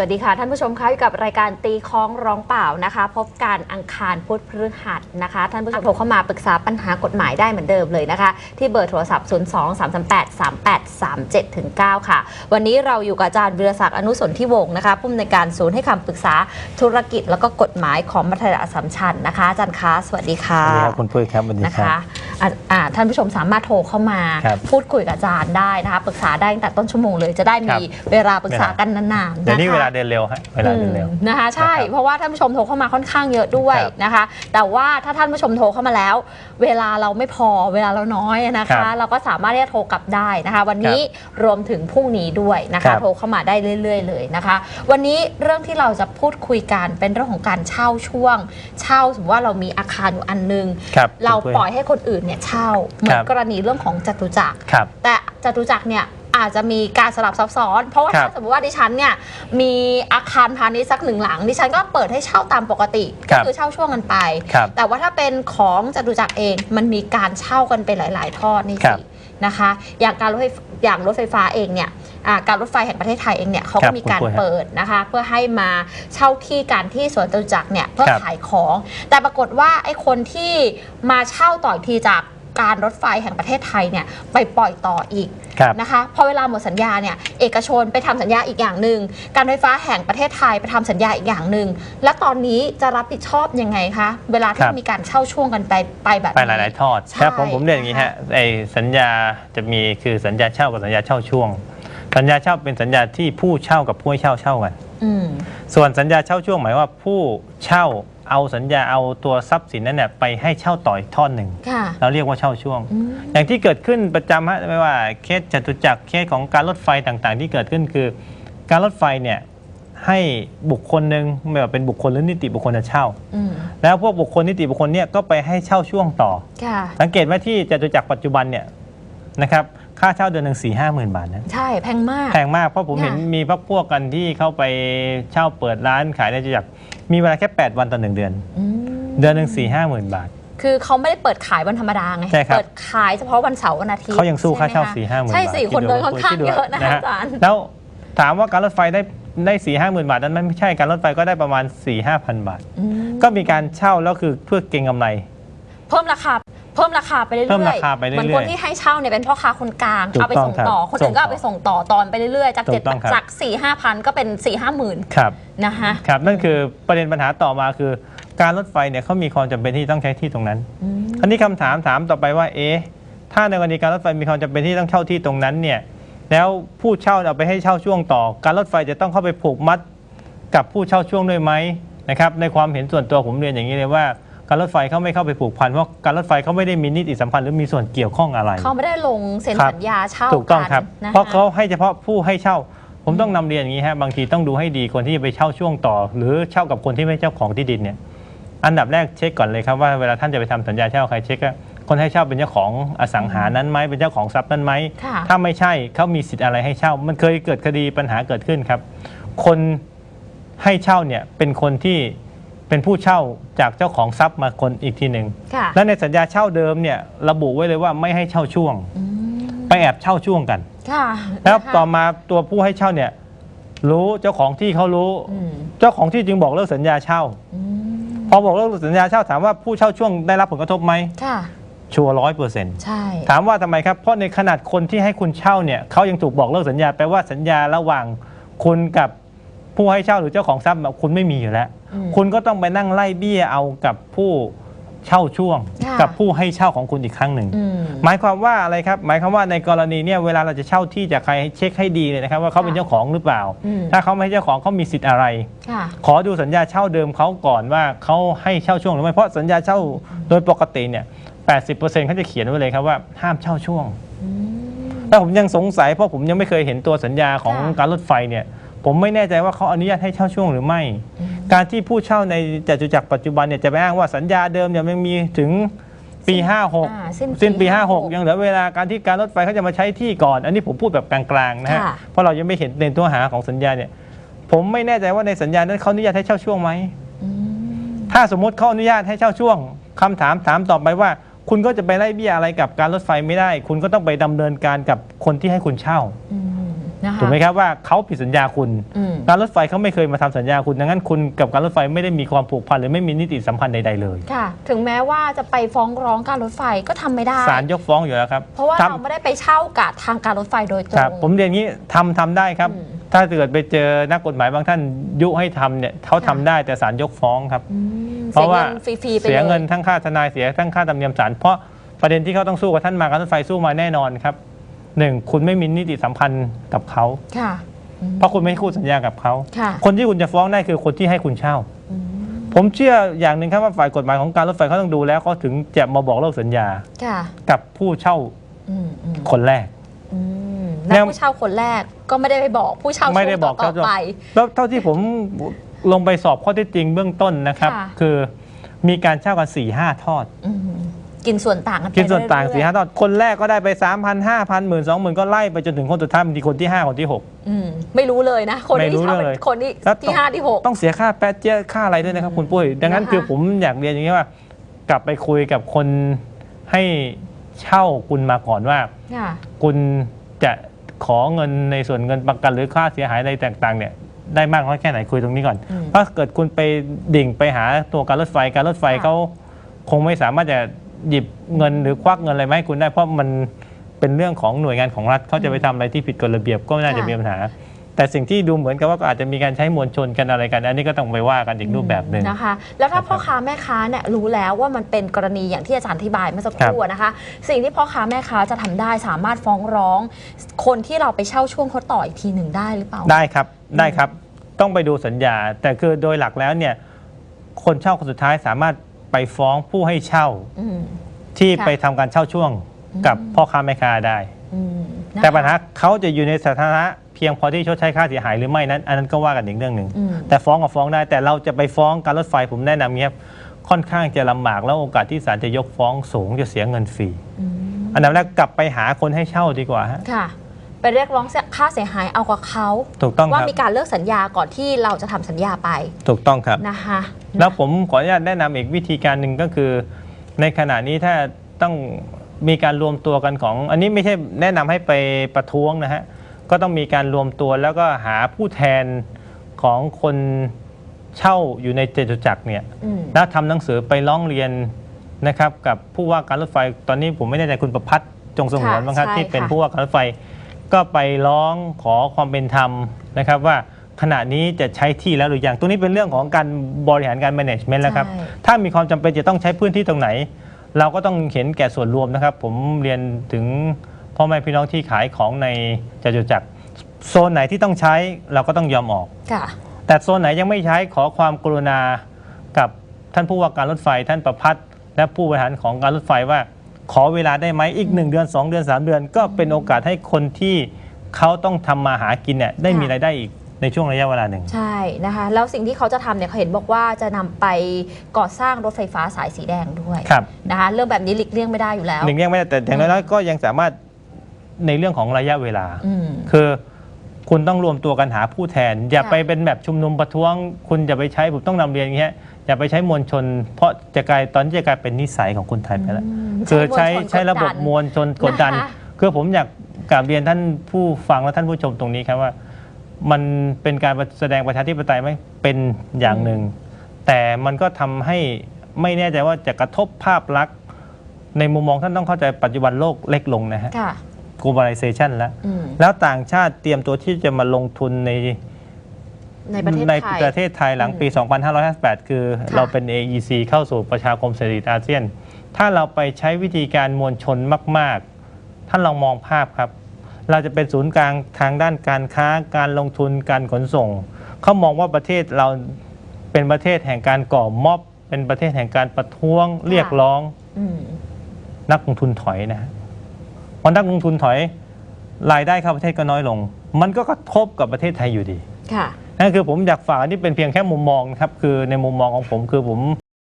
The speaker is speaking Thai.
วัสดีค่ะท่านผู้ชมคะอยู่กับรายการตีคล้องร้องเปล่านะคะ พบการอังคารพุธพฤหัสนะคะ ท่านผู้ชมโทรเข้ามาปรึกษาปัญหากฎหมายได้เหมือนเดิมเลยนะคะ ที่เบอร์โทรศัพท์ 0 2 3 3 8 3 8 3 7ถึง9ค่ะ วันนี้เราอยู่กับอาจารย์วิรศักดิ์อนุสนที่วงศ์นะคะผู้อำนวยการศูนย์ให้คำปรึกษาธุรกิจแล้วก็กฎหมายของมัธยมอัสสัมชัญนะคะอาจารย์คะสวัสดีค่ะสวัสดีครับคุณปุ้ยครับสวัสดีนะครัคะบอะอ่าท่านผู้ชมสามารถโทรเข้ามาครับพูดคุยกับอาจารย์ได้นะคะปรึกษาได้ตั้งแต่ต้นชั่วโมงเลยจะได้ครัมีบเวลาปรึกษากันนานๆเดี๋ยวนี้ะคะเวลาเดินเร็วฮะเวลาเดินเร็วอืมนะคะใช่นะครับเพราะว่าท่านผู้ชมโทรเข้ามาค่อนข้างเยอะด้วยครับนะคะ แต่ว่าถ้าท่านผู้ชมโทรเข้ามาแล้ว เวลาเราไม่พอเวลาเราน้อยนะครัคะบเราก็สามารถที่จะโทรกลับได้นะคะ วันนี้รวมถึงพรุ่งนี้ด้วยนะครัคะบโทรเข้ามาได้เรื่อย ๆ เลยนะคะ วันนี้เรื่องที่เราจะพูดคุยกันเป็นเรื่องของการเช่าช่วง เช่าสมมติว่าเรามีอาคารอยู่อันนึงครับเราคุณปุ้ยปล่อยให้คนอื่นเนี่ยเช่าเหมือคนรับกรณีเรื่องของจตุจักรครับแต่จตุจักรเนี่ย อาจจะมีการสลับซับซ้อน เพราะว่าครับถ้าสมมติว่าดิฉันเนี่ยมีอาคารพาณิชย์สักหนึ่งหลัง ดิฉันก็เปิดให้เช่าตามปกติครัก็บคือเช่าช่วงกันไป ครับแต่ว่าถ้าเป็นของจตุจักรเองมันมีการเช่ากันไปหลาย ๆ ทอดนี่ครัสิบนะคะ อย่างการรถไฟอย่างรถไฟฟ้าเองเนี่ยอ่าการรถไฟแห่งประเทศไทยเองเนี่ยเขาครัก็บมีการคุณปุ้ยฮะเปิดนะคะ เพื่อให้มาเช่าที่การที่สวนจตุจักรเนี่ยเพื่อครับ ขายของ แต่ปรากฏว่าไอ้คนที่มาเช่าต่ออีกทีจาก การรถไฟแห่งประเทศไทยเนี่ยไปปล่อยต่ออีกครับนะคะพอเวลาหมดสัญญาเนี่ยเอกชนไปทำสัญญาอีกอย่างหนึ่งการไฟฟ้าแห่งประเทศไทยไปทำสัญญาอีกอย่างหนึ่งและตอนนี้จะรับผิดชอบยังไงคะเวลาคที่รับมีการเช่าช่วงกันไปไปแบบไปนี้หลาย ๆ ทอดใช่ครับผมผมเรียนอย่างนี้ฮะไอสัญญาจะมีคือสัญญาเช่ากับสัญญาเช่าช่วง สัญญาเช่าเป็นสัญญาที่ผู้เช่ากับผู้ให้เช่าเช่ากันอืมส่วนสัญญาเช่าช่วงหมายว่าผู้เช่า เอาสัญญาเอาตัวทรัพย์สินนั้นเนี่ยไปให้เช่าต่ออีกทอดหนึ่ง ค่ะ เราเรียกว่าเช่าช่วง อืม อย่างที่เกิดขึ้นประจำฮะไม่ว่าเคสจตุจักรเคสของการรถไฟต่างๆ ที่เกิดขึ้นคือ การรถไฟเนี่ยให้บุคคลหนึ่งไม่ว่าเป็นบุคคลหรือนิติบุคคลจะเช่า อืม แล้วพวกบุคคลนิติบุคคลเนี่ยก็ไปให้เช่าช่วงต่อ ค่ะ สังเกตว่าที่จตุจักรปัจจุบันเนี่ยนะครับค่าเช่าเดือนหนึ่งสี่ห้าหมื่นบาทนะ ใช่ แพงมาก แพงมากเพราะผมค่ะเห็นมีพักพวกกันที่เข้าไปเช่าเปิดร้านขายในจตุจักร มีเวลาแค่ 8 วันต่อหนึ่งเดือน อืมเดือนหนึ่งสี่ห้าหมื่นบาท คือเขาไม่ได้เปิดขายวันธรรมดาไง ใช่ครับ เปิดขายเฉพาะวันเสาร์วันอาทิตย์เขายังสู้ค่าเช่าใไหมสี่ห้าหมื่นใช่บาทสี่ดคนเดินค่อนข้างคิดดูเยอะนะฮอาจารย์ แล้วถามว่าการรถไฟได้ได้สี่ห้าหมื่นบาทนั้นไม่ใช่การรถไฟก็ได้ประมาณ4ี่ห้าพันบาท อืมก็มีการเช่าแล้วคือเพื่อเก็งกำไร เพิ่มราคา เพิ่มราคาไปเรื่อยๆเพิ่มราคาไปเรื่อยๆเหมือนคนที่ให้เช่าเนี่ยเป็นพ่อค้าคนกลางถูกเอาไปส่งต่อต้องครับคนอื่นก็เอาไปส่งต่อตอนไปเรื่อยๆ จากถูเจ็ดกต้องครับจากสี่ห้าพันก็เป็นสี่ห้าหมื่นครับนะคะครับ นั่นคือประเด็นปัญหาต่อมาคือ การรถไฟเนี่ยเขามีความจำเป็นที่ต้องใช้ที่ตรงนั้นอืมอันนี้คำถามถามต่อไปว่าเอ๊ะถ้าในกรณีการรถไฟมีความจำเป็นที่ต้องเช่าที่ตรงนั้นเนี่ยแล้วผู้เช่าเอาไปให้เช่าช่วงต่อ การรถไฟจะต้องเข้าไปผูกมัดกับผู้เช่าช่วงด้วยไหมนะครับในความเห็นส่วนตัวผมเรียนอย่างนี้เลยว่า การรถไฟเขาไม่เข้าไปผูกพันเพราะการรถไฟเขาไม่ได้มีนิติสัมพันธ์หรือมีส่วนเกี่ยวข้องอะไร เขาไม่ได้ลงเซ็นครับสัญญาเช่าถูกต้องครับนนคเพราะเขาให้เฉพาะผู้ให้เช่า ผมต้องนำเรียนอย่างนี้ฮะบางทีต้องดูให้ดีคนที่จะไปเช่าช่วงต่อ หรือเช่ากับคนที่ไม่ใช่เจ้าของที่ดินเนี่ยอันดับแรกเช็คก่อนเลยครับว่าเวลาท่านจะไปทำสัญญาเช่าใครเช็คว่าคนให้เช่าเป็นเจ้าของอสังหานั้นไหมเป็นเจ้าของทรัพย์นั้นไหมค่ะถ้าไม่ใช่เขามีสิทธิ์อะไรให้เช่า มันเคยเกิดคดีปัญหาเกิดขึ้นครับ คนให้เช่าเนี่ยเป็นคนที่ เป็นผู้เช่าจากเจ้าของทรัพย์มาคนอีกทีหนึ่งค่ะและในสัญญาเช่าเดิมเนี่ยระบุไว้เลยว่าไม่ให้เช่าช่วง อืมไปแอบเช่าช่วงกัน ค่ะแล้วนะคะต่อมาตัวผู้ให้เช่าเนี่ยรู้เจ้าของที่เขารู้ อืมเจ้าของที่จึงบอกเลิกสัญญาเช่า อืมพอบอกเลิกสัญญาเช่าถามว่าผู้เช่าช่วงได้รับผลกระทบไหมค่ะ ชัวร้อยเปอร์เซ็นต์ใช่ถามว่าทำไมครับ เพราะในขนาดคนที่ให้คุณเช่าเนี่ยเขายังถูกบอกเลิกสัญญาแปลว่าสัญญาระหว่างคุณกับ ผู้ให้เช่าหรือเจ้าของทรัพย์แบบคุณไม่มีอยู่แล้ว อืม คุณก็ต้องไปนั่งไล่เบี้ยเอากับผู้เช่าช่วง ค่ะ กับผู้ให้เช่าของคุณอีกครั้งหนึ่ง อืม หมายความว่าอะไรครับ หมายความว่าในกรณีเนี่ยเวลาเราจะเช่าที่จากใครให้เช็คให้ดีเลยนะครับ ว่าเขาเป็นค่ะเจ้าของหรือเปล่า อืม ถ้าเขาไม่ใช่เจ้าของเขามีสิทธิ์อะไร ค่ะ ขอดูสัญญาเช่าเดิมเขาก่อนว่าเขาให้เช่าช่วงหรือไม่เพราะสัญญาเช่าโดยปกติเนี่ย 80%เขาจะเขียนไว้เลยครับว่าห้ามเช่าช่วง อืม แต่ผมยังสงสัยเพราะผมยังไม่เคยเห็นตัวสัญญาของค่ะ การรถไฟเนี่ย ผมไม่แน่ใจว่าเขาอนุญาตให้เช่าช่วงหรือไม่อืมการที่ผู้เช่าในจตุจักรปัจจุบันเนี่ยจะไปอ้างว่าสัญญาเดิมเนี่ยยังมีถึงปีอ่า56 สิ้นสิ้นปี56 56 ยังเหลือเวลาการที่การรถไฟเขาจะมาใช้ที่ก่อน อันนี้ผมพูดแบบกลางๆนะฮะค่ะเพราะเรายังไม่เห็นในตัวหาของสัญญาเนี่ย ผมไม่แน่ใจว่าในสัญญานั้นเขาอนุญาตให้เช่าช่วงไหมอืมถ้าสมมติเขาอนุญาตให้เช่าช่วงคำถามถามต่อไปว่า คุณก็จะไปไล่เบี้ยอะไรกับการรถไฟไม่ได้ คุณก็ต้องไปดำเนินการกับคนที่ให้คุณเช่าอืม นะคะถูกไหมครับว่าเขาผิดสัญญาคุณ อืม การรถไฟเขาไม่เคยมาทำสัญญาคุณดังนั้นคุณกับการรถไฟไม่ได้มีความผูกพันหรือไม่มีนิติสัมพันธ์ใดๆเลยค่ะ ถึงแม้ว่าจะไปฟ้องร้องการรถไฟก็ทำไม่ได้ ศาลยกฟ้องอยู่แล้วครับเพราะว่าทำ เราไม่ได้ไปเช่ากับทางการรถไฟโดยตรครับง ผมเรียนงี้ทำทำได้ครับ อืม ถ้าเกิดไปเจอนักกฎหมายบางท่านยุให้ทำเนี่ยเขาทำค่ะได้แต่ศาลยกฟ้องครับ อืมเพราะว่า เสียเงินฟรีๆไปเสียเลยเงินทั้งค่าทนายเสียทั้งค่าธรรมเนียมศาลเพราะประเด็นที่เขาต้องสู้กับท่านมาการรถไฟสู้มาแน่นอนครับ หนึ่งคุณไม่มีนิติสัมพันธ์กับเขา ค่ะอืมเพราะคุณไม่คู่สัญญากับเขา ค่ะ คนที่คุณจะฟ้องได้คือคนที่ให้คุณเช่า อืมผมเชื่ออย่างหนึ่งครับว่าฝ่ายกฎหมายของการรถไฟเขาต้องดูแล้วเขาถึงจะมาบอกเลิกสัญญาค่ะกับผู้เช่าอืมอืมคนแรก อืมแล้แล้วว ผู้เช่าคนแรกก็ไม่ได้ไปบอกผู้เช่าไม่ได้บอกช่วงต่อๆไป แล้วเท่าที่ผมลงไปสอบข้อเท็จจริงเบื้องต้นนะครับ ค่ะ คือมีการเช่ากัน4ี่ห้าทอด อืม กินส่วนต่างกันไปกินส่วนต่างเรื่อยๆสี่ห้าทอดคนแรกก็ได้ไป3 0 0 0 5 0 0 0 0 2 0 0 0ก็ไล่ไปจนถึงคนสุดท้ายบางทีคนที่ 5 คนที่อืมไม่รู้เลยนะ คนไม่รู้ที่เช่าเรื่องเลยเป็นคนที่แล้วที่ห้าที่หก6ต้องเสียค่าแป๊ดเจ๊ยค่าอะไรด้วยนะครับคุณปุ้ยดังนั้นนะคะคือผมอยากเรียนอย่างนี้ว่า กลับไปคุยกับคนให้เช่าคุณมาก่อนว่า ค่ะคุณจะขอเงินในส่วนเงินประกันหรือค่าเสียหายอะไรต่างๆเนี่ยได้มากน้อยแค่ไหนคุยตรงนี้ก่อน อืม ถ้าเกิดคุณไปดิ่งไปหาตัวการรถไฟการรถไฟค่ะ เขาคงไม่สามารถจะ หยิบเงินหรือควักเงินอะไรมาให้คุณได้ เพราะมันเป็นเรื่องของหน่วยงานของรัฐเขาจะไปทำอะไรที่ผิดกฎระเบียบก็ไม่น่าจะมีปัญหา แต่สิ่งที่ดูเหมือนกับว่าก็อาจจะมีการใช้มวลชนกันอะไรกัน อันนี้ก็ต้องไปว่ากันอีกรูปแบบหนึ่ง นะคะ แล้วถ้านะครับพ่อค้าแม่ค้าเนี่ยรู้แล้วว่ามันเป็นกรณีอย่างที่อาจารย์อธิบายเมื่อสักครู่นะคะ สิ่งที่พ่อค้าแม่ค้าจะทำได้สามารถฟ้องร้อง คนที่เราไปเช่าช่วงเขาต่ออีกทีหนึ่งได้หรือเปล่า ได้ครับ ได้ครับ ต้องไปดูสัญญา แต่คือโดยหลักแล้วเนี่ย คนเช่าคนสุดท้ายสามารถ ไปฟ้องผู้ให้เช่าอืม ที่ค่ะ ไปทำการเช่าช่วงกับอืมพ่อค้าแม่ค้าได้ อืมนะคะแต่ปัญหาเขาจะอยู่ในสถานะเพียงพอที่ชดใช้ค่าเสียหายหรือไม่นั้น อันนั้นก็ว่ากันอีกเรื่องหนึ่ง อืม แต่ฟ้องกับฟ้องได้แต่เราจะไปฟ้องการรถไฟผมแนะนำเงี้ยครับค่อนข้างจะลำบากแล้วโอกาสที่ศาลจะยกฟ้องสูงจะเสียเงินฟรี อืม อันดับแรกกลับไปหาคนให้เช่าดีกว่าฮะ ค่ะ ไปเรียกร้องค่าเสียหายเอากับเขาถูกต้องคว่ารับมีการเลิกสัญญาก่อนที่เราจะทำสัญญาไป ถูกต้องครับนะคะแล้วผมขออนุญาตแนะนำอีกวิธีการหนึ่งก็คือ ในขณะนี้ถ้าต้องมีการรวมตัวกันของ อันนี้ไม่ใช่แนะนำให้ไปประท้วงนะฮะก็ต้องมีการรวมตัวแล้วก็หาผู้แทนของคนเช่าอยู่ในเจตุจักรเนี่ยอืมแล้วทำหนังสือไปร้องเรียนนะครับ กับผู้ว่าการรถไฟตอนนี้ผมไม่แน่ใจคุณประพัฒน์จงสงวนค่ะบ้างครับใช่ที่เป็นค่ะผู้ว่าการรถไฟ ก็ไปร้องขอความเป็นธรรมนะครับว่าขณะนี้จะใช้ที่แล้วหรือยังตัวนี้เป็นเรื่องของการบริหารการ management แล้วครับ ใช่ ถ้ามีความจำเป็นจะต้องใช้พื้นที่ตรงไหน เราก็ต้องเห็นแก่ส่วนรวมนะครับ ผมเรียนถึงพ่อแม่พี่น้องที่ขายของในจตุจักรโซนไหนที่ต้องใช้เราก็ต้องยอมออก ค่ะ แต่โซนไหนยังไม่ใช้ขอความกรุณากับท่านผู้ว่าการรถไฟท่านประพัฒน์และผู้บริหารของการรถไฟว่า ขอเวลาได้ไหมอีก 1 เดือน 2 เดือน 3 เดือน ก็เป็นโอกาสให้คนที่เขาต้องทำมาหากินเนี่ยได้มีค่ะรายได้อีกในช่วงระยะเวลาหนึ่ง ใช่นะคะแล้วสิ่งที่เขาจะทำเนี่ยเขาเห็นบอกว่าจะนำไปก่อสร้างรถไฟฟ้าสายสีแดงด้วยครับนะคะเรื่องแบบนี้หลีกเลี่ยงไม่ได้อยู่แล้วหนึ่งเรื่องไม่ได้แต่อย่างน้อยๆก็ยังสามารถในเรื่องของระยะเวลาอืมคือคุณต้องรวมตัวกันหาผู้แทน อย่าค่ะไปเป็นแบบชุมนุมประท้วง คุณอย่าไปใช้ผมต้องนำเรียนอย่างเงี้ย อย่าไปใช้มวลชน เพราะจะกลายตอนนี้จะกลายเป็นนิสัยของคนไทยไปแล้วอืมคือใช้มวลชนใช้ระบบกดดันมวลชนกดดันนะคะคือผมอยากกราบเรียนท่านผู้ฟังและท่านผู้ชมตรงนี้ครับว่า มันเป็นการแสดงประชาธิปไตยไหมเป็นอย่างหนึ่ง แต่มันก็ทำให้ไม่แน่ใจว่าจะกระทบภาพลักษณ์ ในมุมมองท่านต้องเข้าใจปัจจุบันโลกเล็กลงนะฮะค่ะ globalization แล้วอืมแล้วต่างชาติเตรียมตัวที่จะมาลงทุนใน ในประเทศในไทย ประเทศไทยหลังปี 2558 คือค่ะเราเป็น AEC เข้าสู่ประชาคมเศรษฐกิจอาเซียน ถ้าเราไปใช้วิธีการมวลชนมาก ๆ ท่านลองมองภาพครับ เราจะเป็นศูนย์กลางทางด้านการค้า การลงทุน การขนส่ง เขามองว่าประเทศเราเป็นประเทศแห่งการก่อม็อบ เป็นประเทศแห่งการประท้วง เรียกร้อง อืมนักลงทุนถอยนะฮะพอนักลงทุนถอย รายได้เข้าประเทศก็น้อยลง มันก็กระทบกับประเทศไทยอยู่ดี ค่ะนั่นคือผมอยากฝากอันนี้เป็นเพียงแค่มุมมองนะครับคือในมุมมองของผมคือผม